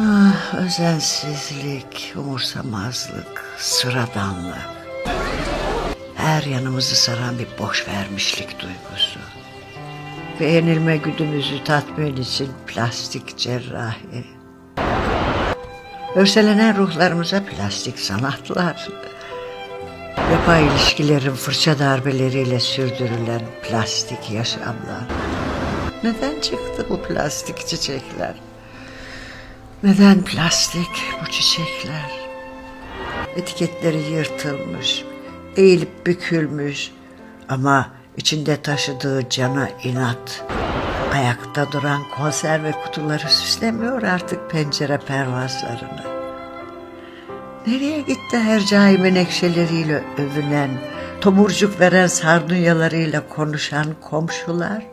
Ah, özensizlik, umursamazlık, sıradanlık. Her yanımızı saran bir boş vermişlik duygusu. Beğenilme güdümüzü tatmin için plastik cerrahi. Örselenen ruhlarımıza plastik sanatlar. Yapay ilişkilerin fırça darbeleriyle sürdürülen plastik yaşamlar. Neden çıktı bu plastik çiçekler? Neden plastik bu çiçekler? Etiketleri yırtılmış, eğilip bükülmüş ama içinde taşıdığı cana inat. Ayakta duran konserve kutuları süslemiyor artık pencere pervazlarını. Nereye gitti hercai menekşeleriyle övünen, tomurcuk veren sardunyalarıyla konuşan komşular?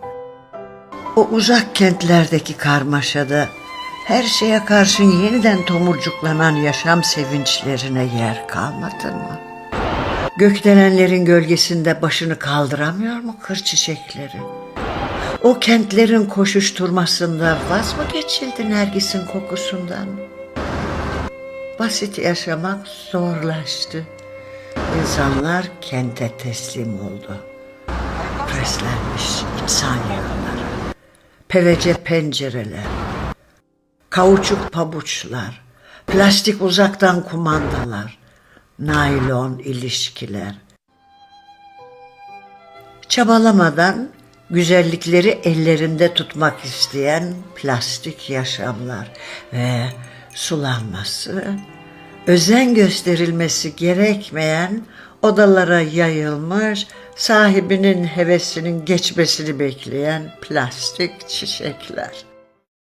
O uzak kentlerdeki karmaşada her şeye karşın yeniden tomurcuklanan yaşam sevinçlerine yer kalmadı mı? Gökdelenlerin gölgesinde başını kaldıramıyor mu kır çiçekleri? O kentlerin koşuşturmasında vaz mı geçildi Nergis'in kokusundan? Basit yaşamak zorlaştı. İnsanlar kente teslim oldu. Preslenmiş insan yığınları. Pevece pencereler. Kauçuk pabuçlar. Plastik uzaktan kumandalar. Naylon ilişkiler. Çabalamadan güzellikleri ellerinde tutmak isteyen plastik yaşamlar ve sulanması, özen gösterilmesi gerekmeyen odalara yayılmış, sahibinin hevesinin geçmesini bekleyen plastik çiçekler.